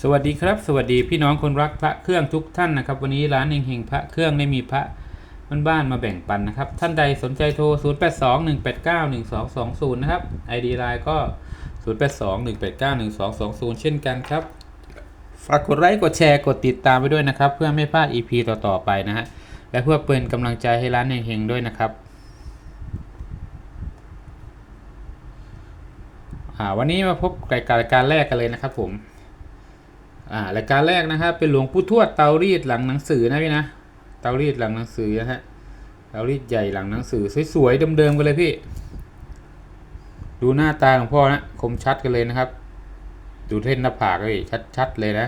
สวัสดีครับสวัสดีพี่น้องคนรักพระเครื่องทุกท่านนะครับ วันนี้ร้านเฮงพระเครื่องได้มีพระบ้านมาแบ่งปันนะครับ ท่านใดสนใจโทร 0821891220 นะครับ ID ไลน์ก็ 0821891220 เช่นกันครับ ฝากกดไลค์กดแชร์กดติดตามไปด้วยนะครับ เพื่อไม่พลาด EP ต่อ ๆ ไปนะฮะและเพื่อเป็นกำลังใจให้ร้านเฮงด้วยนะครับวันนี้มาพบการรายการแรกกันเลยนะครับผม อ่ารายการแรกนะครับเป็นหลวงปู่ทวดเตารีดหลังหนังสือนะพี่นะเตารีดหลังหนังสือนะฮะเตารีดใหญ่หลังหนังสือสวยๆเดิมๆกันเลยพี่ ดูหน้าตาของพ่อนะคมชัดกันเลยนะครับ ดูเท่นหน้าผากเลยชัดๆเลยนะ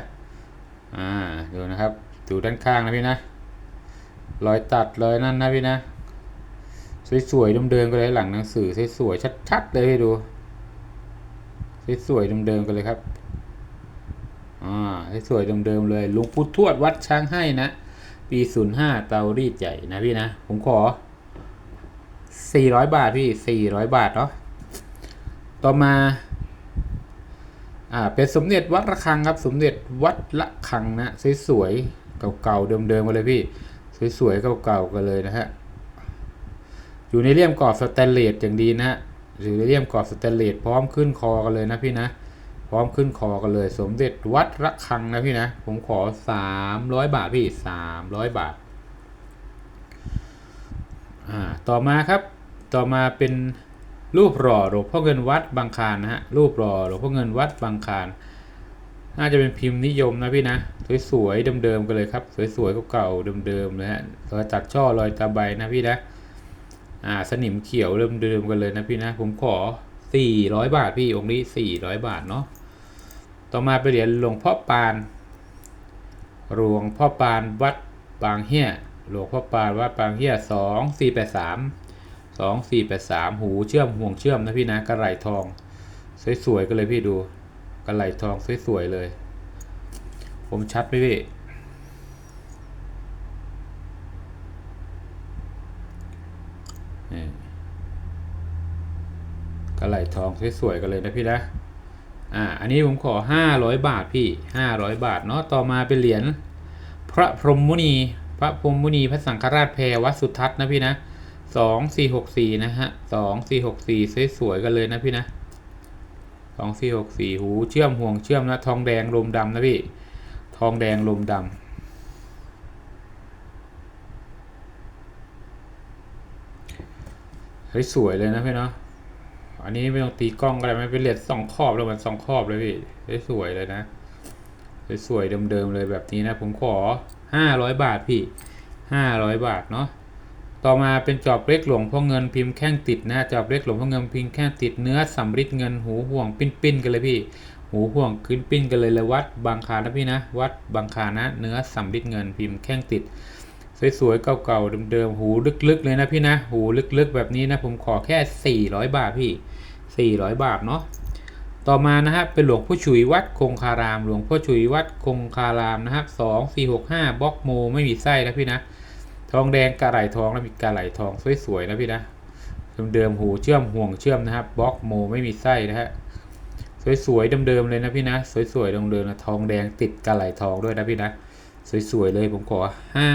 อ่าดูนะครับ ดูด้านข้างนะพี่นะรอยตัดรอยนั่นนะพี่นะสวยๆเดิมๆกันเลยหลังหนังสือสวยๆชัดๆเลยให้ดูสวยๆเดิมๆกันเลยครับ อ่าให้สวยเดิมๆเลยลุงพุททวดวัดช้างให้นะ ปี 05 เตารีดใหญ่นะพี่นะ ผมขอ 400 บาท พี่ 400 บาทเนาะต่อมา อ่า เป็นสมเด็จวัดระฆังครับ สมเด็จวัดระฆังนะ สวยๆเก่าๆเดิมๆกันเลยพี่ สวยๆเก่าๆกันเลยนะฮะ อยู่ในเลี่ยมกรอบสแตนเลสอย่างดีนะฮะอยู่ในเลี่ยมกรอบสแตนเลสพร้อมขึ้นคอกันเลยนะพี่นะ พร้อมขึ้นคอกันเลย สมเด็จวัดระฆังนะพี่นะ ผมขอ300บาทพี่300บาท อ่า ต่อมาครับ ต่อมาเป็นรูปหล่อหลวงพ่อเงินวัดบางคานนะฮะ รูปหล่อหลวงพ่อเงินวัดบางคานน่าจะเป็นพิมพ์นิยมนะพี่นะ สวยๆเดิมๆกันเลยครับ สวยๆเก่าๆเดิมๆเลยฮะรอยตัดช่อรอยตาใบนะพี่นะ อ่า สนิมเขียวเดิมๆกันเลยนะพี่นะ ผมขอ 400บาทพี่องค์นี้400บาทเนาะต่อมาไปเหรียญหลวงพ่อปานหลวงพ่อปานวัดบางเฮียหลวงพ่อปานวัดบางเฮียสองสี่แปดสามสองสี่แปดสามหูเชื่อมห่วงเชื่อมนะพี่นะกระไหลทอง สวยๆกันเลยพี่ดูกระไหลทองสวยๆเลย ผมชัดไหมพี่ กระไหลทองสวยๆกันเลยนะพี่นะอ่าอันนี้ผมขอ 500 บาทพี่ 500 บาทเนาะต่อมาเป็นเหรียญพระพรหมมุนี พระพรหมมุนีพระสังฆราชแพรวัดสุทัศน์นะพี่นะ2464นะฮะ2464สวยๆกันเลยนะพี่นะ2464หูเชื่อมห่วงเชื่อมนะทองแดงลมดำนะพี่ ทองแดงลมดำเฮ้ยสวยเลยนะพี่เนาะ อันนี้ไม่ต้องตีกล้องก็ได้ไม่เป็นเหรียญสองขอบแล้วมันสองขอบเลยพี่สวยเลยนะสวยๆเดิมๆเลยแบบนี้นะ ผมขอห้าร้อยบาทพี่ห้าร้อยบาทเนาะต่อมาเป็นจอบเล็กหลวงพ่อเงินพิมพ์แข้งติดนะจอบเล็กหลวงพ่อเงินพิมพ์แข้งติดเนื้อสำริดเงินหูห่วงปิ้นปิ้นๆกันเลยพี่ หูห่วงขึ้นปิ้นกันเลยเลยวัดบางคานะพี่นะ วัดบางคานะ เนื้อสำริดเงินพิมพ์แข้งติด สวยๆเก่าๆเดิมๆหูลึกๆเลยนะพี่นะหูลึกๆแบบนี้นะผมขอแค่ 400 บาทพี่ 400 บาทเนาะต่อมานะฮะเป็นหลวงพ่อฉุยวัดคงคาราม หลวงพ่อฉุยวัดคงคารามนะครับ2 4 6 5บล็อกโม ไม่มีไส้นะพี่นะ ทองแดงกระไหลทองแล้วมีกระไหลทองสวยๆนะพี่นะเดิมๆหูเชื่อมห่วงเชื่อมนะครับบล็อกโมไม่มีไส้นะฮะสวยๆเดิมๆเลยนะพี่นะ สวยๆเดิมๆนะทองแดงติดกระไหลทองด้วยนะพี่นะ สวยๆเลยผมขอ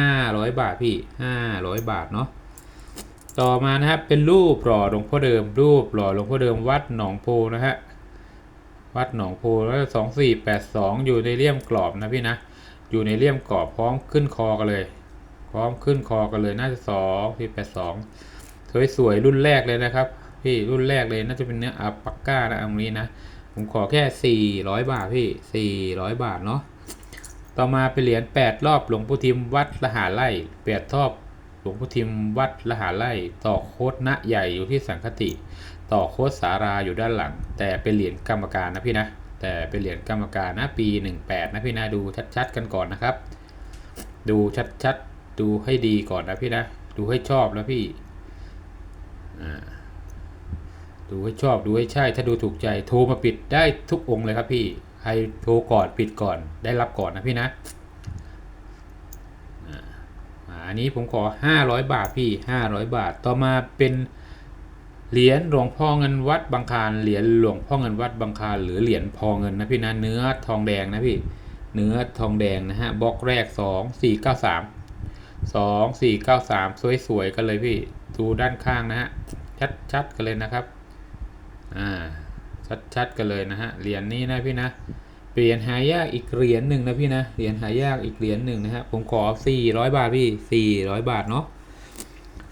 500 บาทพี่ 500 บาทเนาะต่อมานะครับเป็นรูปหล่อหลวงพ่อเดิม รูปหล่อหลวงพ่อเดิมวัดหนองโพนะฮะวัดหนองโพแล้วสองสี่แปดสองอยู่ในเลี่ยมกรอบนะพี่นะอยู่ในเลี่ยมกรอบพร้อมขึ้นคอกันเลย พร้อมขึ้นคอกันเลยน่าจะสองสี่แปดสองสวยๆรุ่นแรกเลยนะครับ พี่รุ่นแรกเลยน่าจะเป็นเนื้ออัปปักก้านะตรงนี้นะผมขอแค่400บาทพี่400บาทเนาะ ต่อมาเป็นเหรียญ8รอบหลวงพ่อทิมวัดละหาไร่แปดทอบหลวงพ่อทิมวัดละหาไร่ต่อโคตณะใหญ่อยู่ที่สังคติ ต่อโคตสาราอยู่ด้านหลัง แต่เป็นเหรียญกรรมการนะพี่นะ แต่เป็นเหรียญกรรมการนะปี 18 นะพี่นะดูชัดๆกันก่อนนะครับ ดูชัดๆดูให้ดีก่อนนะพี่นะดูให้ชอบนะพี่ดูให้ชอบดูให้ใช่ถ้าดูถูกใจโทรมาปิดได้ทุกองค์เลยครับพี่ ใครโทรก่อนปิดก่อนได้รับก่อนนะพี่นะอันนี้ผมขอ 500 บาทพี่ 500 บาท ต่อมาเป็นเหรียญหลวงพ่อเงินวัดบางคานเหรียญหลวงพ่อเงินวัดบางคานหรือเหรียญพอเงินนะพี่นะเนื้อทองแดงนะพี่เนื้อทองแดงนะฮะบล็อกแรกสองสี่เก้าสามสองสี่เก้าสามสวยๆกันเลยพี่ดูด้านข้างนะฮะชัดๆกันเลยนะครับอ่า ชัดๆกันเลยนะฮะเหรียญนี้นะพี่นะเปลี่ยนหายากอีกเหรียญหนึ่งนะพี่นะเหรียญหายากอีกเหรียญหนึ่งนะฮะผมขอ 400 บาทพี่ 400 บาทเนาะ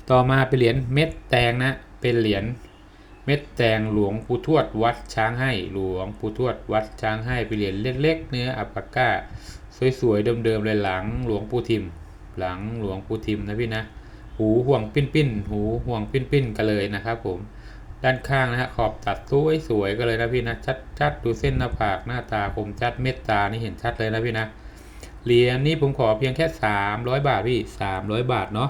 ต่อมาเป็นเหรียญเม็ดแตงนะเป็นเหรียญเม็ดแตงหลวงปู่ทวดวัดช้างให้หลวงปู่ทวดวัดช้างให้เป็นเหรียญเล็กๆ เนื้ออัปปาก้า สวยๆเดิมๆเลยหลังหลวงปู่ทิม หลังหลวงปู่ทิมนะพี่นะหูห่วงปิ้นๆหูห่วงปิ้นๆกันเลยนะครับผม ด้านข้างนะฮะขอบตัดสวยสวยกันเลยนะพี่นะชัดชัดๆดูเส้นหน้าผากหน้าตาคมชัดเม็ดตานี่เห็นชัดเลยนะพี่นะเหรียญนี้ผมขอเพียงแค่ 300 บาทพี่ 300 บาทเนาะ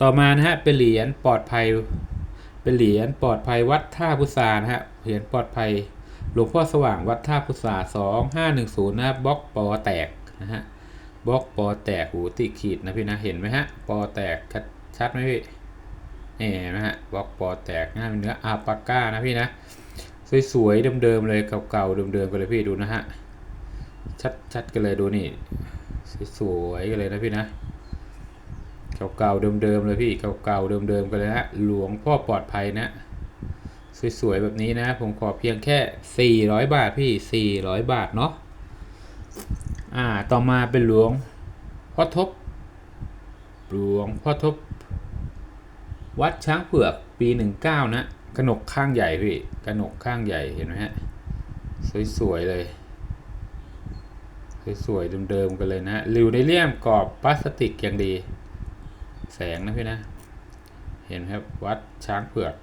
ต่อมานะฮะเป็นเหรียญปลอดภัย เป็นเหรียญปลอดภัยวัดท่าพุทรานะฮะเหรียญปลอดภัยหลวงพ่อสว่างวัดท่าพุทรา2510นะบล็อกปอแตกนะฮะบล็อกปอแตกหูติขีดนะพี่นะเห็นไหมฮะปอแตกชัดไหมพี่ นี่เห็นะฮะบล็อกปอแตกนะเป็นเนื้ออาปาก้านะพี่นะสวยๆเดิมๆเลยเก่าๆเดิมๆกันเลยพี่ดูนะฮะชัดๆกันเลยดูนี่สวยๆกันเลยนะพี่นะเก่าๆเดิมๆเลยพี่เก่าๆเดิมๆกันเลยนะหลวงพ่อปลอดภัยนะสวยๆแบบนี้นะ ผมขอเพียงแค่ 400 บาทพี่ 400 บาทเนาะอ่าต่อมาเป็นหลวงพ่อทบหลวงพ่อทบ วัดช้างเผือกปีหนึ่งเก้านะกระหนกข้างใหญ่พี่กระหนกข้างใหญ่เห็นไหมฮะสวยๆเลยสวยๆเดิมๆกันเลยนะริวในเลี่ยมกรอบพลาสติกอย่างดี แสงนะพี่นะ เห็นไหมครับวัดช้างเผือก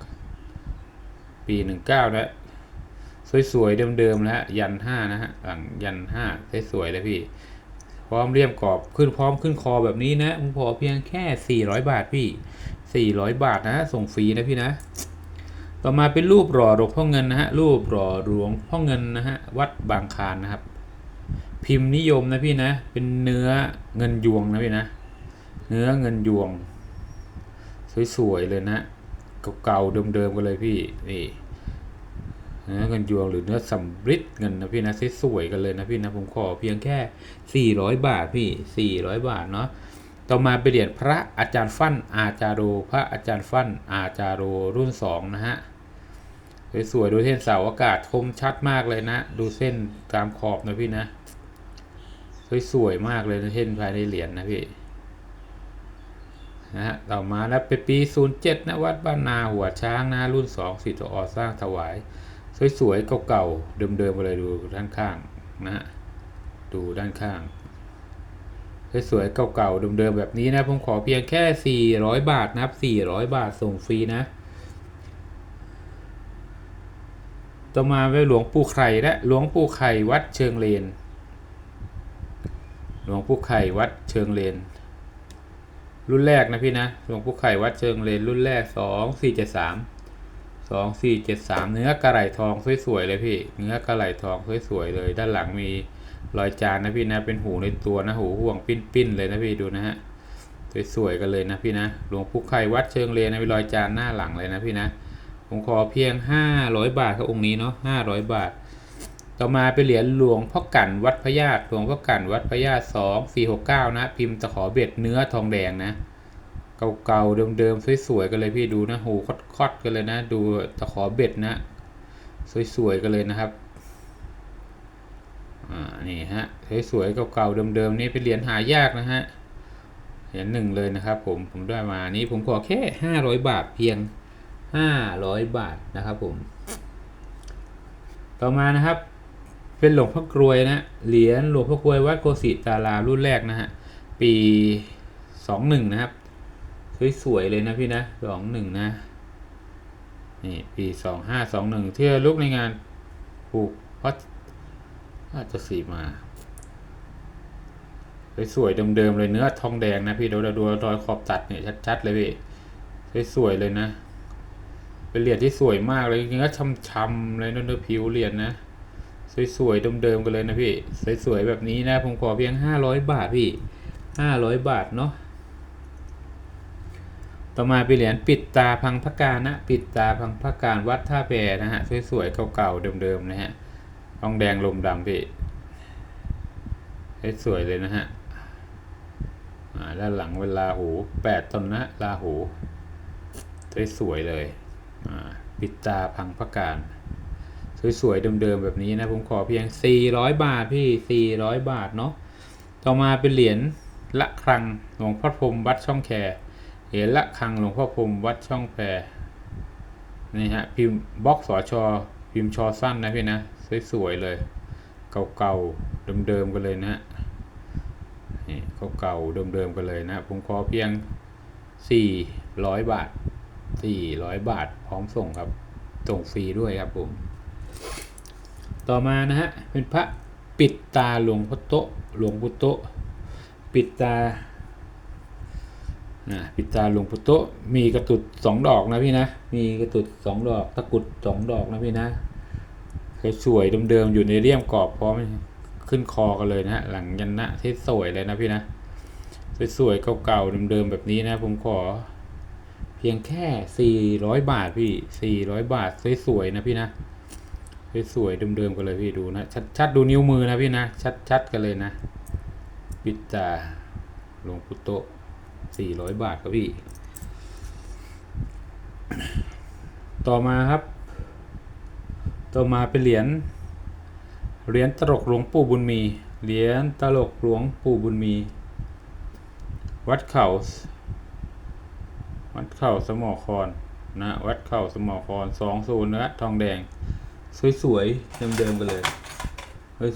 ปีหนึ่งเก้านะสวยๆเดิมๆนะฮะยันห้านะฮะหลังยันห้าสวยๆเลยพี่ พร้อมเลี่ยมกรอบขึ้นพร้อมขึ้นคอแบบนี้นะผมขอเพียงแค่ 400 บาทพี่ 400 บาทนะส่งฟรีนะพี่นะ ต่อมาเป็นรูปหล่อหลวงพ่อเงินนะฮะรูปหล่อหลวงพ่อเงินนะฮะวัดบางคานนะครับ พิมพ์นิยมนะพี่นะ เป็นเนื้อเงินยวงนะพี่นะ เนื้อเงินยวง สวยๆเลยนะเก่าๆเดิมๆกันเลยพี่นี่เนื้อเงินยวงหรือเนื้อสำริดเงินนะพี่นะสวยๆกันเลยนะพี่นะผมขอเพียงแค่ 400 บาทพี่ 400 บาทเนาะ ต่อมาไปเหรียญพระอาจารย์ฟั่นอาจารโรพระอาจารย์ฟั่นอาจารโรรุ่นสองนะฮะสวยๆดูเส้นเสาอากาศคมชัดมากเลยนะ ดูเส้นตามขอบนะพี่นะสวยๆมากเลยนะเส้นภายในเหรียญนะพี่นะฮะต่อมานะเป็นปี 07 นะวัดบ้านนาหัวช้างนะรุ่น2สิทธิออสร้างถวาย สวยๆเก่าๆเดิมๆไปเลยดูด้านข้างนะฮะดูด้านข้าง สวยๆเก่าๆเดิมๆแบบนี้นะผมขอเพียงแค่ 400 บาทนะครับ400 บาทส่งฟรีนะ ต่อมาไปหลวงปู่ไข่และหลวงปู่ไข่วัดเชิงเลน หลวงปู่ไข่วัดเชิงเลน รุ่นแรกนะพี่นะหลวงปู่ไข่วัดเชิงเลน รุ่นแรก 2 4 7 3 2 4 7 3 เนื้อกระไหลทองสวยๆเลยพี่ เนื้อกระไหลทองสวยๆเลย ด้านหลังมี รอยจานนะพี่นะเป็นหูในตัวนะหูห่วงปิ้นปิ้นๆเลยนะพี่ดูนะฮะสวยๆกันเลยนะพี่นะหลวงปู่ไข่วัดเชิงเลนนะมีรอยจานหน้าหลังเลยนะพี่นะผมขอเพียง 500 บาทครับองค์นี้เนาะ500 บาท ต่อมาเป็นเหรียญหลวงพ่อกันวัดพญาตหลวงพ่อกันวัดพญาตสองสี่หกเก้านะ พิมพ์ตะขอเบ็ดเนื้อทองแดงนะเก่าๆเดิมๆสวยๆกันเลยพี่ดูนะหูคดๆกันเลยนะ ดูตะขอเบ็ดนะ สวยๆกันเลยนะครับ นี่ฮะสวยๆเก่าๆเดิมๆนี่เป็นเหรียญหายากนะฮะเหรียญหนึ่งเลยนะครับผมผมได้มานี่ผมขอแค่ห้าร้อยบาทเพียงห้าร้อยบาทนะครับผม ต่อมานะครับ เป็นหลวงพ่อกรวยนะเหรียญหลวงพ่อกรวยวัดโกสิตารารุ่นแรกนะฮะปีสองหนึ่งนะครับสวยๆเลยนะพี่นะสองหนึ่งนะนี่ปีสองห้าสองหนึ่งที่ระลุกในงานผูกพัด อาจจะสีมาสวยๆเดิมๆเลยเนื้อทองแดงนะพี่ดูดูดูรอยขอบตัดเนี่ยชัดๆเลยพี่สวยๆเลยนะ เป็นเหรียญที่สวยมากเลยจริงๆก็ช้ำๆเลยเนื้อผิวเหรียญนะสวยๆเดิมๆกันเลยนะพี่สวยๆแบบนี้นะผมขอเพียงห้าร้อยบาทพี่ห้าร้อยบาทเนาะต่อมาเป็นเหรียญปิดตาพังพระการนะ ปิดตาพังพระการวัดท่าแพนะฮะสวยๆเก่าๆเดิมๆนะฮะ ทองแดงลมดำพี่สวยเลยนะฮะด้านหลังเป็นลาหูแปดตนนะลาหูสวยๆเลยปิดตาพังพระการ สวยๆเดิมๆแบบนี้นะ ผมขอเพียง 400 บาทพี่ 400 บาทเนาะต่อมาเป็นเหรียญละครังหลวงพ่อพรมวัดช่องแคเหรียญละครังหลวงพ่อพรมวัดช่องแคนี่ฮะพิมพ์บล็อกสอชอพิมพ์ชอสั้นนะพี่นะ สวยๆเลย เก่าๆเดิมๆกันเลยนะฮะนี่เก่าๆเดิมๆกันเลยนะผมขอเพียง 400 บาท 400 บาทพร้อมส่งครับส่งฟรีด้วยครับผมต่อมานะฮะเป็นพระปิดตาหลวงพ่อโตหลวงพุโตปิดตาปิดตาหลวงพุโตมีกระตุดสองดอกนะพี่นะ มีกระตุดสองดอกตะกรุดสองดอกนะพี่นะ สวยๆเดิมๆอยู่ในเลี่ยมกรอบพร้อมขึ้นคอกันเลยนะฮะหลังยันนะที่สวยเลยนะพี่นะ สวยๆเก่าๆเดิมๆแบบนี้นะผมขอ เพียงแค่ 400 บาทพี่ 400 บาทสวยๆนะพี่นะสวยๆเดิมๆกันเลยพี่ดูนะชัดๆดูนิ้วมือนะพี่นะชัดๆกันเลยนะปิดตาหลวงพุโตะ400 บาทครับพี่ ต่อมาครับ ต่อมาเป็นเหรียญเหรียญตลกหลวงปู่บุญมี เหรียญตลกหลวงปู่บุญมี วัดเขาวัดเข่าสมอคอนนะวัดเข่าสมอคอนสองศูนย์นะทองแดง สวยๆเดิมๆกันเลย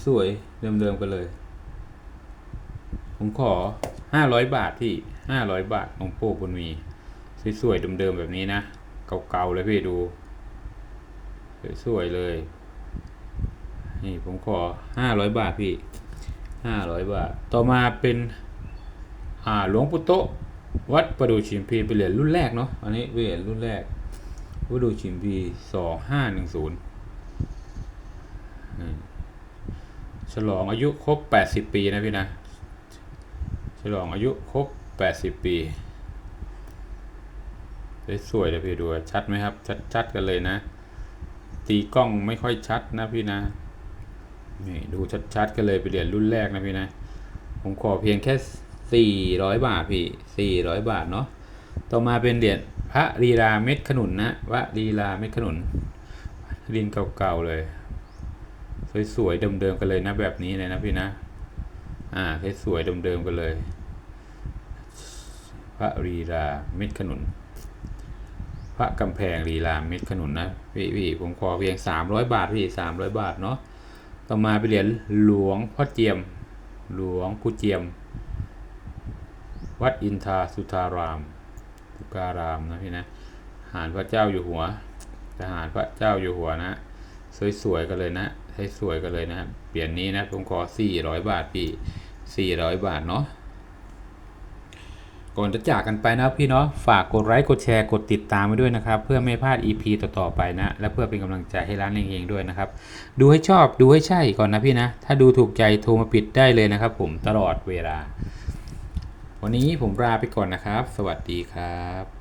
สวยๆเดิมๆกันเลย ผมขอห้าร้อยบาทที่ห้าร้อยบาทของโป้บุญมี สวยๆเดิมๆแบบนี้นะ เก่าๆเลยพี่ดู สวยๆเลย นี่ผมขอห้าร้อยบาทพี่ห้าร้อยบาท ต่อมาเป็นอ่าหลวงปู่โตวัดประดูชิมพีเป็นเหรียญรุ่นแรกเนาะ อันนี้เป็นเหรียญรุ่นแรกประดูชิมพีสองห้าหนึ่งศูนย์ฉลองอายุครบแปดสิบปีนะพี่นะ ฉลองอายุครบแปดสิบปีสวยเลยพี่ดูชัดไหมครับ ชัดๆกันเลยนะ ตีกล้องไม่ค่อยชัดนะพี่นะนี่ดูชัดๆกันเลยเป็นเหรียญรุ่นแรกนะพี่นะ ผมขอเพียงแค่ 400 บาทพี่ 400 บาทเนาะต่อมาเป็นเหรียญพระลีลาเม็ดขนุนนะวะลีลาเม็ดขนุนดินเก่าๆเลย สวยๆเดิมๆกันเลยนะแบบนี้เลยนะพี่นะอ่าสวยๆเดิมๆกันเลย พระลีลาเม็ดขนุน พระกำแพงลีลาเม็ดขนุนนะพี่พี่ผมขอเพียง 300 บาทพี่300 บาทเนาะต่อมาเป็นเหรียญหลวงพ่อเจียม หลวงปู่เจียม วัดอินทาสุทารามสุการามนะพี่นะหารพระเจ้าอยู่หัวทหารพระเจ้าอยู่หัวนะสวยๆกันเลยนะให้สวยกันเลยนะเปลี่ยนนี้นะผมขอ400 บาทพี่400 บาทเนาะ ก่อนจะจากกันไปนะพี่เนาะฝากกดไลค์กดแชร์กดติดตามไว้ด้วยนะครับ เพื่อไม่พลาด EP ต่อๆไปนะ และเพื่อเป็นกำลังใจให้ร้านเองๆด้วยนะครับ ดูให้ชอบดูให้ใช่ก่อนนะพี่นะ ถ้าดูถูกใจโทรมาปิดได้เลยนะครับ ผมตลอดเวลา วันนี้ผมลาไปก่อนนะครับ สวัสดีครับ